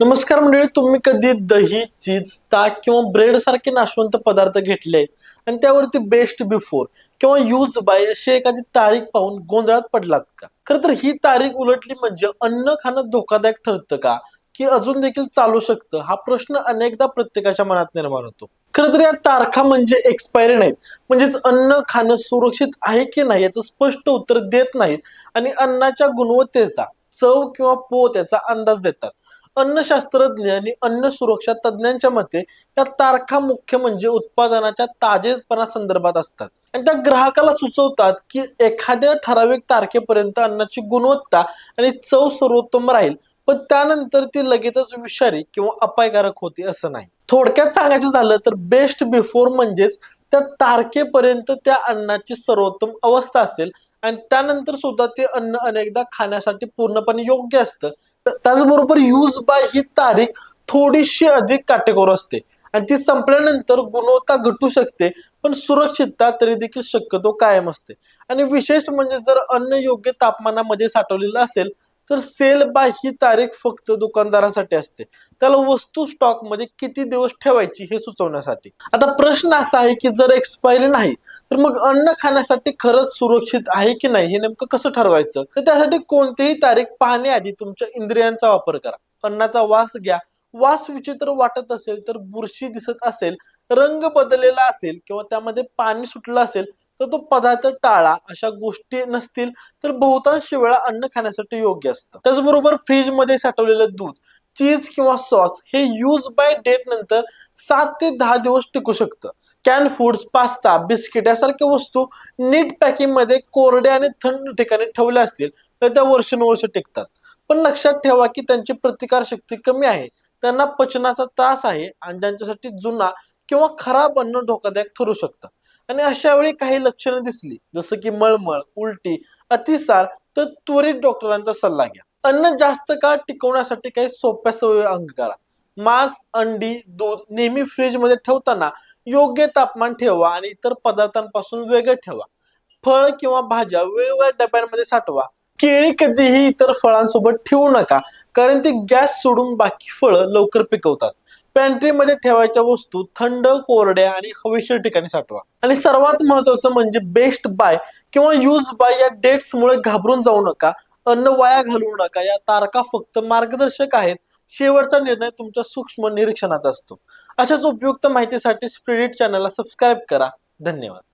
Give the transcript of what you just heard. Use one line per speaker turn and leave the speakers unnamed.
नमस्कार मंडळी तुम्ही कधी दही चीज ताक किंवा ब्रेड सारखे नाशवंत पदार्थ घेतले आहेत आणि त्यावरती बेस्ट बिफोर किंवा यूज बाय अशी एखादी तारीख पाहून गोंधळात पडलात का? खर तर ही तारीख उलटली म्हणजे अन्न खाणं धोकादायक ठरतं का? की अजून देखील चालू शकतं? हा प्रश्न अनेकदा प्रत्येकाच्या मनात निर्माण होतो. खरं तर या तारखा म्हणजे एक्सपायरी नाहीत. म्हणजेच अन्न खाणं सुरक्षित आहे की नाही याचं स्पष्ट उत्तर देत नाहीत आणि अन्नाच्या गुणवत्तेचा चव किंवा पोत याचा अंदाज देतात. अन्नशास्त्रज्ञ आणि अन्न सुरक्षा तज्ज्ञांच्या मते या तारखा मुख्य म्हणजे उत्पादनाच्या ताजेपणा संदर्भात असतात. आणि त्या ग्राहकाला सुचवतात की एखाद्या ठराविक तारखेपर्यंत अन्नाची गुणवत्ता आणि चव सर्वोत्तम राहील. पण त्यानंतर ती लगेचच विषारी किंवा अपायकारक होती असं नाही. थोडक्यात सांगायचं झालं तर बेस्ट बिफोर म्हणजेच त्या तारखेपर्यंत त्या अन्नाची सर्वोत्तम अवस्था असेल. आणि त्यानंतर सुद्धा ते अन्न अनेकदा खाण्यासाठी पूर्णपणे योग्य असतं. त्याचबरोबर यूज बाय ही तारीख थोडीशी अधिक काटेकोर असते. आणि ती संपल्यानंतर गुणवत्ता घटू शकते पण सुरक्षितता तरी देखील शक्यतो कायम असते. आणि विशेष म्हणजे जर अन्न योग्य तापमानामध्ये साठवलेलं असेल तर सेल बाय ही तारीख फक्त दुकानदारासाठी असते. त्याला वस्तू स्टॉकमध्ये किती दिवस ठेवायची हे सुचवण्यासाठी. आता प्रश्न असा आहे की जर एक्सपायरी नाही तर मग अन्न खाण्यासाठी खरंच सुरक्षित आहे की नाही हे नेमकं कसं ठरवायचं? तर त्यासाठी कोणतीही तारीख पाहण्याआधी तुमच्या इंद्रियांचा वापर करा. अन्नाचा वास घ्या. वास विचित्र वाटत असेल तर बुरशी दिसत असेल रंग बदललेला असेल किंवा त्यामध्ये पाणी सुटलं असेल तर तो पदार्थ टाळा. अशा गोष्टी नसतील तर बहुतांश वेळा अन्न खाण्यासाठी योग्य असतं. त्याचबरोबर फ्रीजमध्ये साठवलेलं दूध चीज किंवा सॉस हे यूज बाय डेट नंतर सात ते दहा दिवस टिकू शकतं. कॅन फूड्स पास्ता बिस्किट यासारख्या वस्तू नीट पॅकिंगमध्ये कोरड्या आणि थंड ठिकाणी ठेवल्या असतील तर त्या वर्षानुवर्ष टिकतात. पण लक्षात ठेवा की त्यांची प्रतिकार शक्ती कमी आहे. त्यांना पचनाचा त्रास आहे आणि ज्यांच्यासाठी जुना किंवा खराब अन्न धोकादायक ठरू शकतं. आणि अशा वेळी काही लक्षणं दिसली जसं की मळमळ उलटी अतिसार तर त्वरित डॉक्टरांचा सल्ला घ्या. अन्न जास्त काळ टिकवण्यासाठी काही सोप्या सवयी करा मांस अंडी दूध नेहमी फ्रीजमध्ये ठेवताना योग्य तापमान ठेवा आणि इतर पदार्थांपासून वेगळे ठेवा. फळ किंवा भाज्या वेगवेगळ्या डब्यांमध्ये साठवा. केळी कधीही इतर फळांसोबत ठेवू नका कारण ती गॅस सोडून बाकी फळं लवकर पिकवतात. पॅन्ट्रीमध्ये ठेवायच्या वस्तू थंड कोरड्या आणि हवेशीर ठिकाणी साठवा. आणि सर्वात महत्वाचं म्हणजे बेस्ट बाय किंवा यूज बाय या डेट्स मुळे घाबरून जाऊ नका अन्न वाया घालवू नका या तारखा फक्त मार्गदर्शक आहेत. शेवटचा निर्णय तुमच्या सूक्ष्म निरीक्षणात असतो. अशाच उपयुक्त माहितीसाठी स्प्रिडिट चॅनलला सबस्क्राईब करा. धन्यवाद.